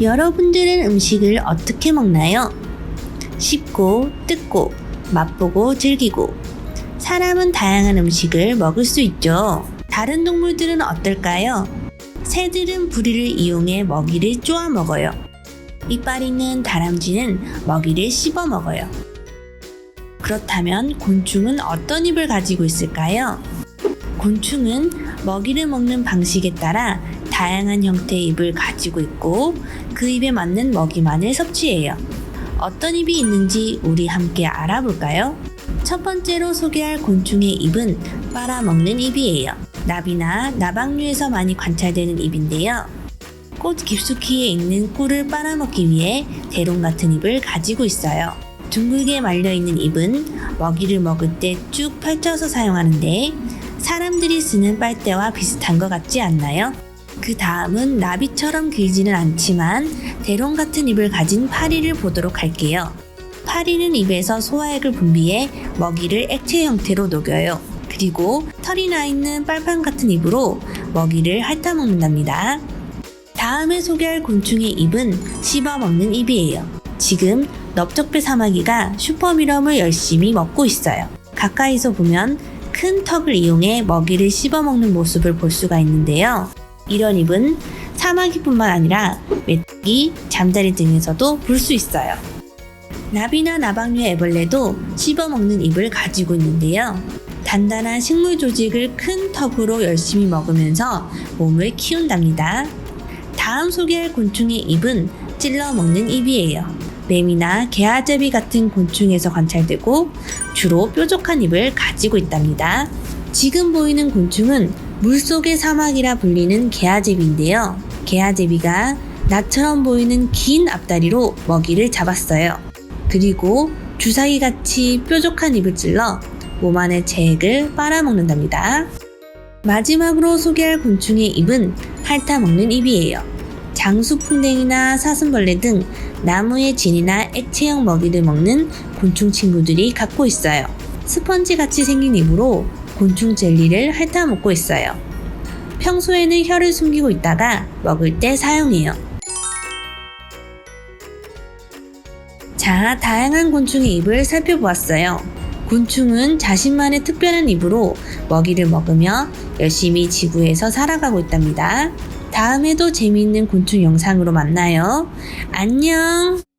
여러분들은 음식을 어떻게 먹나요? 씹고, 뜯고, 맛보고, 즐기고. 사람은 다양한 음식을 먹을 수 있죠. 다른 동물들은 어떨까요? 새들은 부리를 이용해 먹이를 쪼아 먹어요. 이빨 있는 다람쥐는 먹이를 씹어 먹어요. 그렇다면 곤충은 어떤 입을 가지고 있을까요? 곤충은 먹이를 먹는 방식에 따라 다양한 형태의 입을 가지고 있고 그 입에 맞는 먹이만을 섭취해요. 어떤 입이 있는지 우리 함께 알아볼까요? 첫 번째로 소개할 곤충의 입은 빨아먹는 입이에요. 나비나 나박류에서 많이 관찰되는 입인데요. 꽃 깊숙이에 있는 꿀을 빨아먹기 위해 대롱 같은 입을 가지고 있어요. 둥글게 말려있는 입은 먹이를 먹을 때 쭉 펼쳐서 사용하는데 사람들이 쓰는 빨대와 비슷한 것 같지 않나요? 그 다음은 나비처럼 길지는 않지만 대롱 같은 입을 가진 파리를 보도록 할게요. 파리는 입에서 소화액을 분비해 먹이를 액체 형태로 녹여요. 그리고 털이 나 있는 빨판 같은 입으로 먹이를 핥아먹는답니다. 다음에 소개할 곤충의 입은 씹어먹는 입이에요. 지금 넓적배 사마귀가 슈퍼미럼을 열심히 먹고 있어요. 가까이서 보면 큰 턱을 이용해 먹이를 씹어먹는 모습을 볼 수가 있는데요. 이런 입은 사마귀뿐만 아니라 메뚜기, 잠자리 등에서도 볼 수 있어요. 나비나 나박류의 애벌레도 씹어먹는 입을 가지고 있는데요. 단단한 식물 조직을 큰 턱으로 열심히 먹으면서 몸을 키운답니다. 다음 소개할 곤충의 입은 찔러 먹는 입이에요. 뱀이나 개아제비 같은 곤충에서 관찰되고 주로 뾰족한 입을 가지고 있답니다. 지금 보이는 곤충은 물속의 사막이라 불리는 개아제비인데요. 개아제비가 나처럼 보이는 긴 앞다리로 먹이를 잡았어요. 그리고 주사기 같이 뾰족한 입을 찔러 몸 안의 재액을 빨아먹는답니다. 마지막으로 소개할 곤충의 입은 핥아먹는 입이에요. 장수풍뎅이나 사슴벌레 등 나무의 진이나 액체형 먹이를 먹는 곤충 친구들이 갖고 있어요. 스펀지 같이 생긴 입으로 곤충 젤리를 핥아 먹고 있어요. 평소에는 혀를 숨기고 있다가 먹을 때 사용해요. 자, 다양한 곤충의 입을 살펴보았어요. 곤충은 자신만의 특별한 입으로 먹이를 먹으며 열심히 지구에서 살아가고 있답니다. 다음에도 재미있는 곤충 영상으로 만나요. 안녕!